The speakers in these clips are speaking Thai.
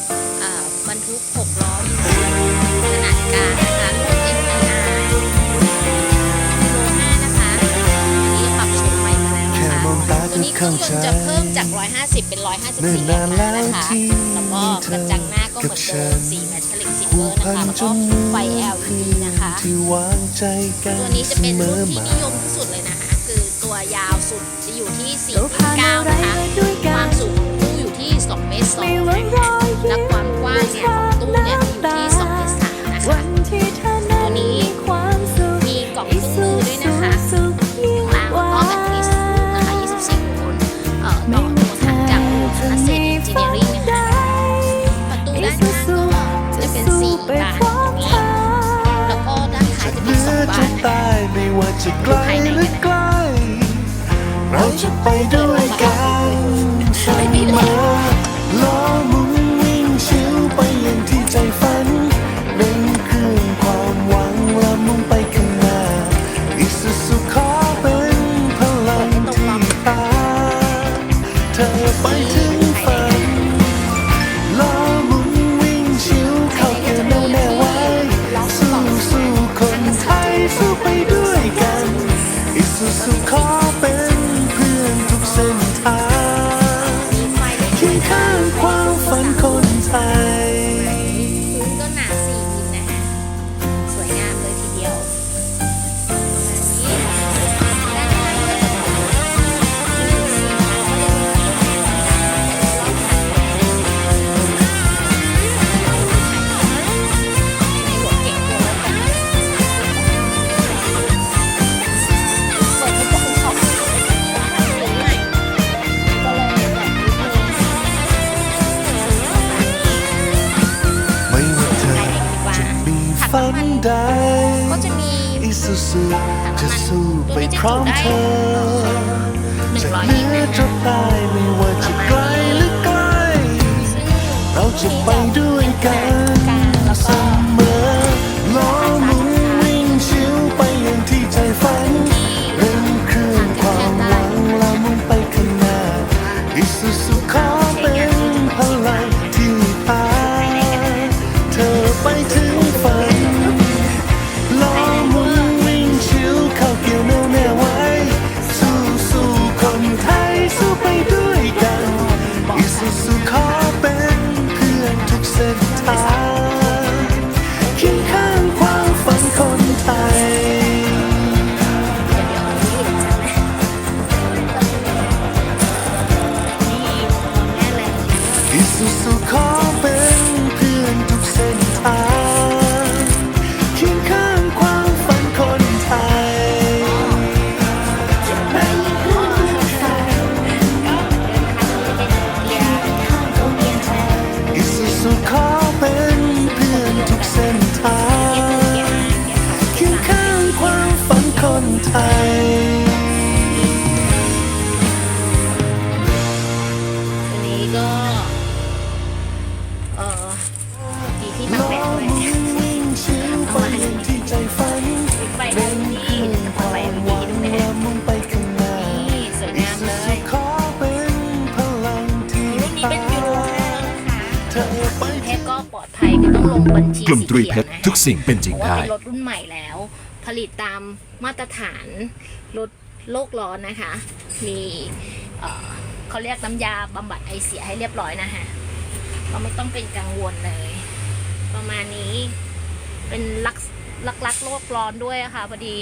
ถเอ่อบรรทุก6ล้อมีขนาดกลางนะคะรุ่น MIR โล5นะคะอันนี้ปรับโฉมใหม่มาแล้วแค่นะคะมองตาตัก็วนี้เครื่เข้าองยใจนต์จะเพิ่มจาก 150 เป็น 154เนิ่นแรนางนม้าแล้วนะคะที่แล้วก็กระจังหน้าก็เหมือนเดิมสีแมทลิกซิลเวอร์นะคะ แล้วก็ไฟ LED นะคะที่วางใจกันตัวนี้จะเป็นรุ่นที่นิยมที่สุดเลยนะคะ คือตัวยาวสุดจะอยู่ที่ 4.9 นะคะ ความสูงของตู้อยู่ที่ 2เมตร2นะคะและความกว้างเนี่ยของตู้เนี่ยอยู่ที่2เมตร3นะคะตัวนี้มีกล่องเครื่องมือด้วยนะคะข้างล่างแล้วก็แบตเตอรี่สูงนะคะ24โวลต์เอ่อต่อตัวถังจากอาเซนอินจิเนียริ่งนะคะประตูด้านข้างก็จะเป็นสีบานอย่างนี้แล้วก็ด้านท้ายจะมีเมื่สอองบาจะนนะคะตายไม่ว่าจะไกลหรือใกล้เราจะไปด้วยกันเสมอล้ ใดก็จะมีอิสุสุจะสู้ไปพร้อมเธอหนึ่งจะร้อยเหลินืตรอนะจะใต้ไม่ว่าจะไกลหรือใกล้ซึ่งเราจะไปด้วยกันเสมอ สุขอเป็นเพื่อนทุกเส้นทาง ปลอดภัยก็ต้องลงบัญชีกลุ่มสีตรีเขีเพยวชรนะทุกสิ่งเป็นจริงเพราะว่าได้เป็นรถรุ่นใหม่แล้ว ผลิตตามมาตรฐานรถโลกร้อนนะคะ มีเอ่อเขาเรียกน้ำยาบำบัดไอเสียให้เรียบร้อยนะคะเราไม่ต้องเป็นกังวลเลย ประมาณนี้เป็นลักลักลักโลกร้อนด้วยอะค่ะพอดี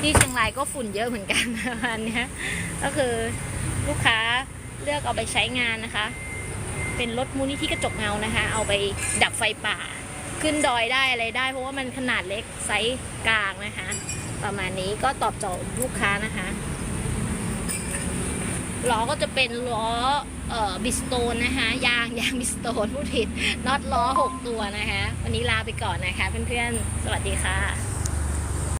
ที่เชียงรายก็ฝุ่นเยอะเหมือนกันประมาณเนี้ยก็คือลูกค้าเลือกเอาไปใช้งานนะคะ เป็นรถมูลนิธิกระจกเงานะคะ เอาไปดับไฟป่า ขึ้นดอยได้อะไรได้ เพราะว่ามันขนาดเล็กไซส์กลางนะคะ ประมาณนี้ก็ตอบโจทย์ลูกค้านะคะล้อก็จะเป็นล้อเอ่อบิสโตนนะคะยางยางบิสโตนผู้ผิดน็อตล้อ 6 ตัวนะคะ วันนี้ลาไปก่อนนะคะเพื่อนๆ สวัสดีค่ะ